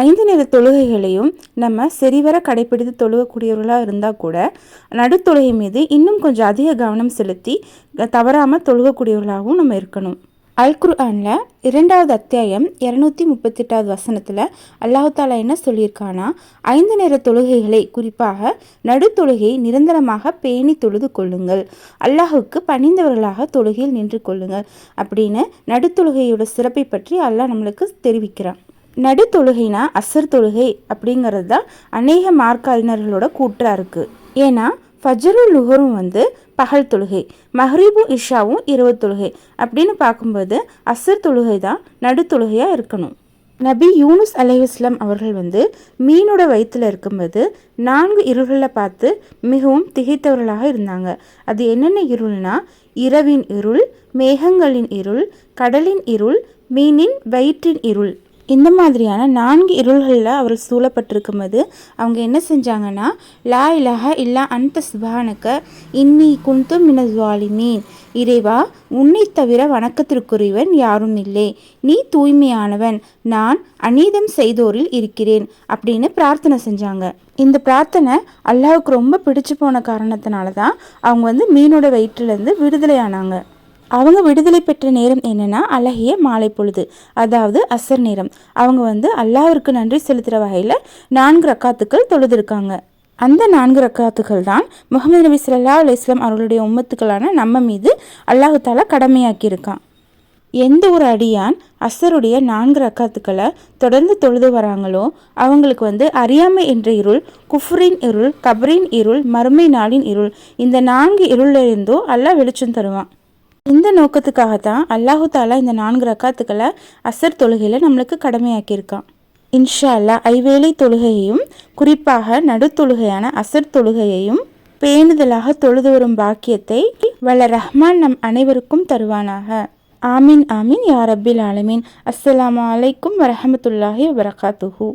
ஐந்து நேர தொழுகைகளையும் நம்ம சரிவர கடைப்பிடித்து தொழுகக்கூடியவர்களாக இருந்தால் கூட நடுத்தொழுகை மீது இன்னும் கொஞ்சம் அதிக கவனம் செலுத்தி தவறாமல் தொழுகக்கூடியவர்களாகவும் நம்ம இருக்கணும். அல் குர்ஆனில் இரண்டாவது அத்தியாயம் இரநூத்தி முப்பத்தெட்டாவது வசனத்தில் அல்லாஹாலா என்ன சொல்லியிருக்கானா ஐந்து நேர தொழுகைகளை குறிப்பாக நடுத்தொழுகையை நிரந்தரமாக பேணி தொழுது கொள்ளுங்கள். அல்லாஹுக்கு பணிந்தவர்களாக தொழுகையில் நின்று கொள்ளுங்கள் அப்படின்னு நடுத்தொழுகையோட சிறப்பை பற்றி அல்லாஹ் நம்மளுக்கு தெரிவிக்கிறான். நடு தொழுகைனா அசர் தொழுகை அப்படிங்கிறது தான் அநேக மார்க்க அறிஞர்களோட கூற்றாக இருக்குது ஏன்னா ஃபஜரும் லுஹரும் வந்து பகல் தொழுகை மஹரீபும் இஷாவும் இரவு தொழுகை அப்படின்னு பார்க்கும்போது அசர் தொழுகை தான் நடு தொழுகையாக இருக்கணும். நபி யூனுஸ் அலைவாஸ்லாம் அவர்கள் வந்து மீனோட வயிற்றில் இருக்கும்போது நான்கு இருள்களில் பார்த்து மிகவும் திகைத்தவர்களாக இருந்தாங்க. அது என்னென்ன இருள்னா இரவின் இருள் மேகங்களின் இருள் கடலின் இருள் மீனின் வயிற்றின் இருள் இந்த மாதிரியான நான்கு இருள்களில் அவர் சூழப்பட்டிருக்கும் போது அவங்க என்ன செஞ்சாங்கன்னா லா இலஹ இல்லா அந்த சுபானக்க இன்னி குந்து மீன் இறைவா உன்னை தவிர வணக்கத்திற்குரியவன் யாரும் இல்லை. நீ தூய்மையானவன். நான் அநீதம் செய்தோரில் இருக்கிறேன் அப்படின்னு பிரார்த்தனை செஞ்சாங்க. இந்த பிரார்த்தனை அல்லாவுக்கு ரொம்ப பிடிச்சு போன காரணத்தினால தான் அவங்க வந்து மீனோட வயிற்றுலேருந்து விடுதலை ஆனாங்க அவங்க விடுதலை பெற்ற நேரம் என்னென்னா அழகிய மாலை பொழுது அதாவது அசர் நேரம். அவங்க வந்து அல்லாவிற்கு நன்றி செலுத்துகிற வகையில் நான்கு ரக்காத்துக்கள் தொழுதுருக்காங்க. அந்த நான்கு ரக்காத்துக்கள் தான் முகமது நபி சொல்லா இஸ்லாம் அவர்களுடைய உம்மத்துக்களான நம்ம மீது அல்லாஹு தாலா கடமையாக்கியிருக்கான். எந்த ஒரு அடியான் அசருடைய நான்கு ரக்காத்துக்களை தொடர்ந்து தொழுது வராங்களோ அவங்களுக்கு வந்து அறியாமை என்ற இருள் குஃப்ரின் இருள் கபரின் இருள் மறுமை நாளின் இருள் இந்த நான்கு இருளிலிருந்தோ அல்லாஹ் வெளிச்சம் தருவான். இந்த நோக்கத்துக்காக தான் அல்லாஹு தாலா இந்த நான்கு ரக்காத்துக்களை அசர் தொழுகையில் நம்மளுக்கு கடமையாக்கியிருக்கான். இன்ஷா அல்லா ஐவேளை தொழுகையையும் குறிப்பாக நடுத்தொழுகையான அசர் தொழுகையையும் பேணுதலாக தொழுது வரும் பாக்கியத்தை வல்ல ரஹ்மான் நம் அனைவருக்கும் தருவானாக. ஆமீன் ஆமீன் யார் ரப்பில் ஆலமீன். அஸ்ஸலாமு அலைக்கும் வரஹமத்துல்லாஹி வரகாத்துஹூ